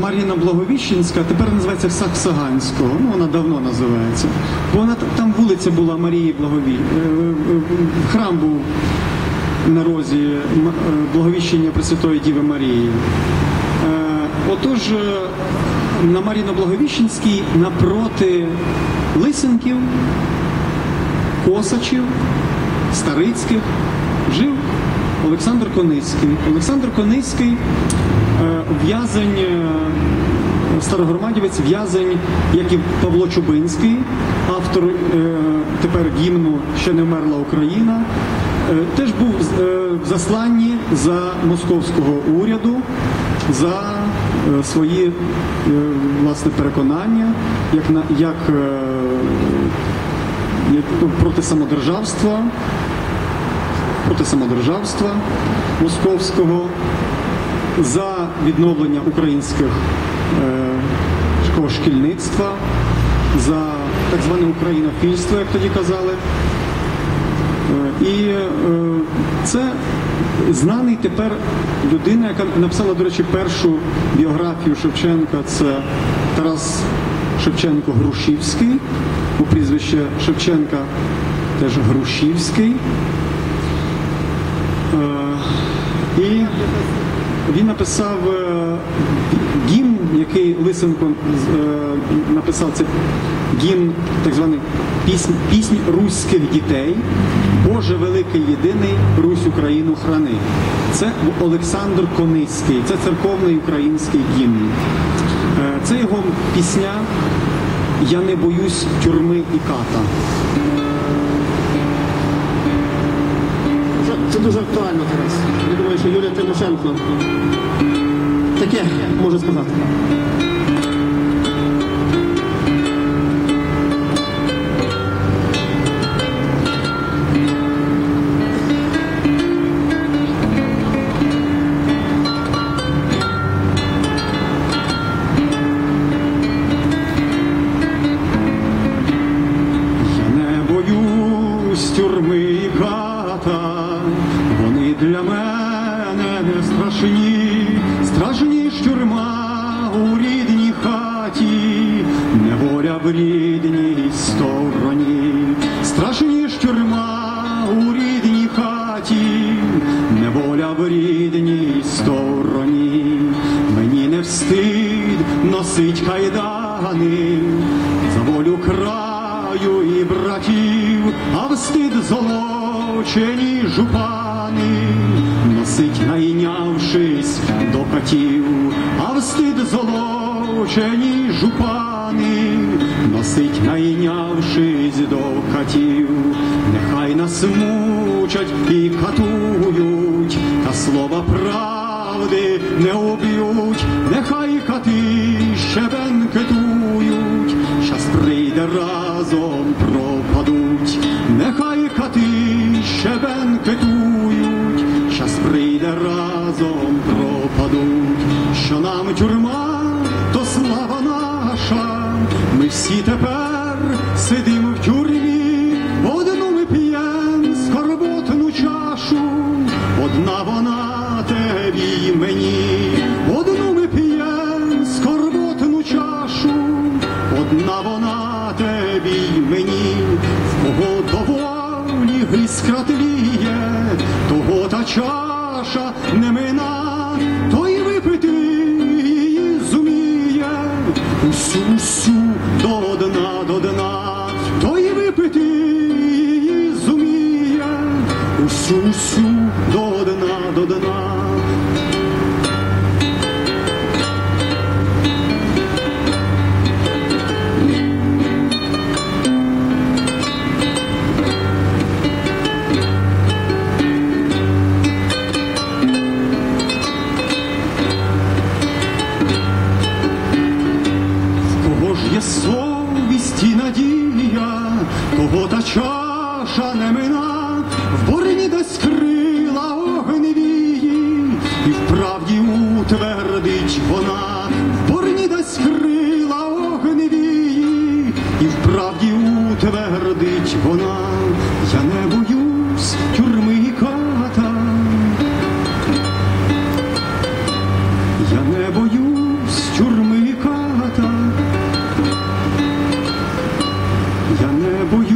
Мар'їна Благовіщенська тепер називається Саксаганського. Ну вона давно називається. Бо вона там вулиця була Марії Благові. е, е, е, Храм був на розі Благовіщення Пресвятої Діви Марії. Отож, на Мар'їно-Благовіщенській напроти Лисенків, Косачів, Старицьких жив Олександр Коницький. Олександр Коницький в'язень, е, старогромадівець, в'язень, як і Павло Чубинський, автор е, тепер гімну Ще не вмерла Україна. Е, Теж був е, в засланні за московського уряду за е, свої е, власне переконання, як на як, е, як проти самодержавства, проти самодержавства московського, за відновлення українських е, шкільництва, за так зване українофільство, як тоді казали. Е, І е, це знаний тепер людина, яка написала, до речі, першу біографію Шевченка. Це Тарас Шевченко Грушівський, у прізвище Шевченка теж Грушівський. І він написав е, гімн, який Лисенко е, написав, це гімн, так званий піснь, піснь руських дітей. Боже великий єдиний, Русь Україну храни. Це Олександр Кониський, це церковний український гімн. Е, Це його пісня Я не боюсь тюрми і ката. Це- дуже актуально зараз. Я думаю, що Юлія Тимошенко таке може сказати. Мене страшні, страшні ж тюрма у рідній хаті, неволя в рідній стороні, страшні ж тюрма у рідній хаті, неволя в рідній стороні, мені не встид носить кайдани за волю краю і братів, а встид золочені жупани, найнявшись до катів, а встид золочені жупани, носить найнявшись до катів, нехай нас мучать і катують, та слова правди не уб'ють, нехай кати ще бенкетують, щас прийде разом пропадуть, нехай кати ще бенкетують, разом пропадуть, що нам тюрма, то слава наша, ми всі тепер сидимо в тюрмі, одну ми п'єм скорботну чашу, одна вона тебе й мені, одну ми п'єм скорботну чашу, одна вона тебе й мені, в кого доволі іскра тліє, того та чаша дна, той випити її зуміє, усю усю до дна, до дна. Надія, того та чаша не мина, в борні дасть крила огневії, і вправді утвердить вона, в борні дасть крила огневії, і вправді утвердить вона, Δεν είναι.